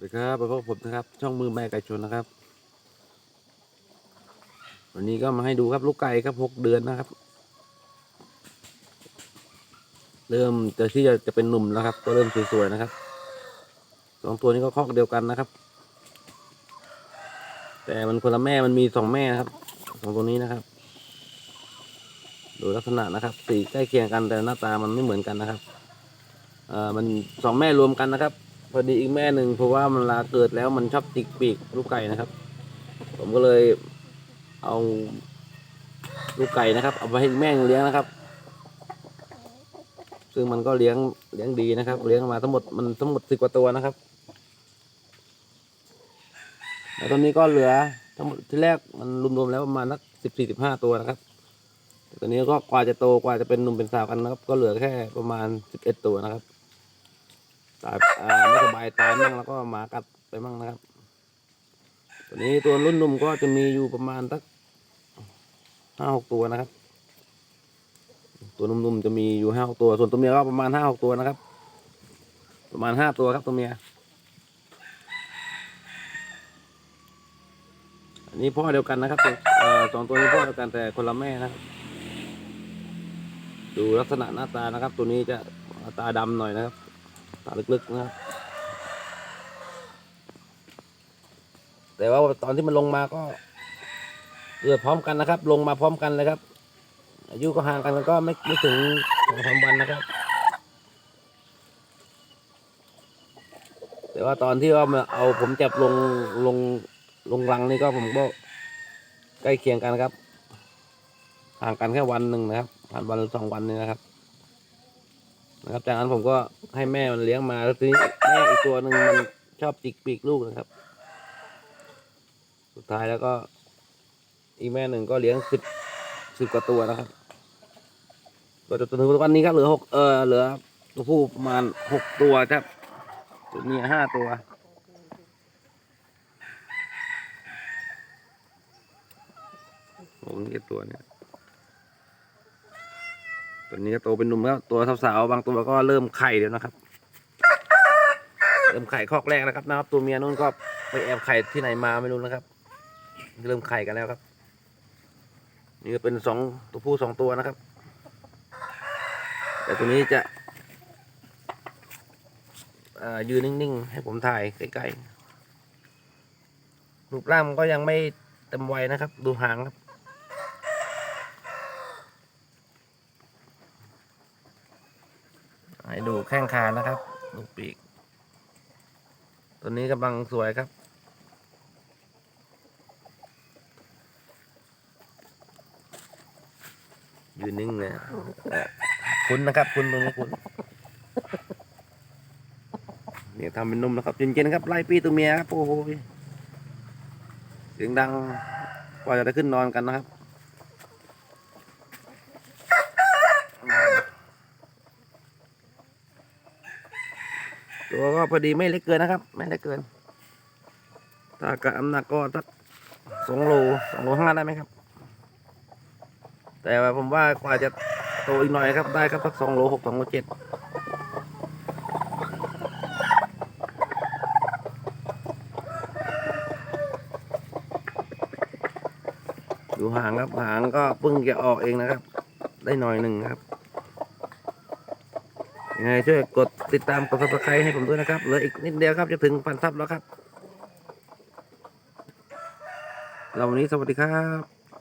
วัสดีครับพบกับผมนะครับ ช่องมือแม่ไก่ชนนะครับ วันนี้ก็มาให้ดูครับลูกไก่ครับหกเดือนนะครับ เริ่มจะที่จะจะเป็นหนุ่มแล้วครับ ก็เริ่มสวยๆนะครับสองตัวนี้ก็คอกเดียวกันนะครับ แต่มันคนละแม่มันมีสองแม่นะครับสองตัวนี้นะครับ ดูลักษณะนะครับ สีใกล้เคียงกันแต่หน้าตามันไม่เหมือนกันนะครับเอ่อมันสองแม่รวมกันนะครับ พอดีอีกแม่หนึ่งเพราะว่ามันลาเกิดแล้วมันชอบจิกปีกลูกไก่นะครับ ผมก็เลยเอาลูกไก่นะครับ เอาไปให้แม่เลี้ยงนะครับ ซึ่งมันก็เลี้ยงเลี้ยงดีนะครับ เลี้ยงมาทั้งหมดมันทั้งหมดสิบกว่าตัวนะครับแล้วตอนนี้ก็เหลือทั้งหมดที่แรกมันรวมๆแล้วประมาณนักสิบสี่สิบห้าตัวนะครับแต่ตอนนี้ก็กว่าจะโตกว่าจะเป็นหนุ่มเป็นสาวกันนะครับ ก็เหลือแค่ประมาณสิบเอ็ดตัวนะครับ ตายไม่สบายตายมั่งแล้วก็หมากัดไปมั่งนะครับ ตัวนี้ตัวรุ่นนุ่มก็จะมีอยู่ประมาณสักห้าหกตัวนะครับ ตัวนุ่มๆจะมีอยู่ห้าหกตัว ส่วนตัวเมียก็ประมาณห้าหกตัวนะครับ ประมาณห้าตัวครับตัวเมีย อันนี้พ่อเดียวกันนะครับสองตัวนี้พ่อเดียวกันแต่คนละแม่นะครับดูลักษณะหน้าตานะครับ ตัวนี้จะตาดำหน่อยนะครับาลึกๆนะครับแต่ว่าตอนที่มันลงมาก็เกิดพร้อมกันนะครับ ลงมาพร้อมกันเลยครับ อายุก็ห่างกันก็ไม่ไม่ถึงสองสามวันนะครับ แต่ว่าตอนที่ว่ามาเอาผมจับลงลงลงรังนี่ก็ผมก็ใกล้เคียงกันครับ ห่างกันแค่วันหนึ่งนะครับผ่านวันสองวันนี่นะครับ นะครับ จากนั้นผมก็ให้แม่มันเลี้ยงมาแล้วทีนี้แม่อีกตัวหนึ่งมันชอบจิกปีกลูกนะครับ สุดท้ายแล้วก็ อีแม่หนึ่งก็เลี้ยงสิบสิบกว่าตัวนะครับก็จนถึงวันนี้ครับเหลือหกเออเหลือตัวผู้ประมาณหกตัวครับตัวเมียห้าตัวผมนี่ตัวเนี่ย ตัวนี้ก็โตเป็นหนุ่มแล้วตัวสาวๆบางตัวก็เริ่มไข่แล้วนะครับ เริ่มไข่คอกแรกแล้วครับนะครับ ตัวเมียนู่นก็ไปแอบไข่ที่ไหนมาไม่รู้นะครับ เริ่มไข่กันแล้วครับ นี่ก็เป็นสองตัวผู้สองตัวนะครับ แต่ตัวนี้จะยืนนิ่งๆ ให้ผมถ่ายใกล้ๆรูปร่างมันก็ยังไม่เต็มวัยนะครับ ดูหางครับ ให้ดูแข้งขานะครับ ดูปีก ตัวนี้กำลังสวยครับยืนนิ่งเลยเอ่อคุณนะครับ คุณตรงนี้คุณเนี่ยทำเป็นนุ่มนะครับเย็นๆนะครับไล่ปีตัวเมียครับโอ้โหเสียงดังกว่าจะได้ขึ้นนอนกันนะครับ ตัวก็พอดีไม่เล็กเกินนะครับ ไม่เล็กเกิน ถ้ากะน้ำหนักก็สักสองโลสองโลห้าได้ไหมครับ แต่ว่าผมว่ากว่าจะโตอีกหน่อยครับได้ครับสักสองโลหกสองโลเจ็ดดูหางครับหางก็เพิ่งจะออกเองนะครับ ได้หน่อยหนึ่งครับ ยังไงช่วยกดติดตามกด subscribe ให้ผมด้วยนะครับเหลืออีกนิดเดียวครับจะถึงพันซับแล้วครับเราวันนี้สวัสดีครับ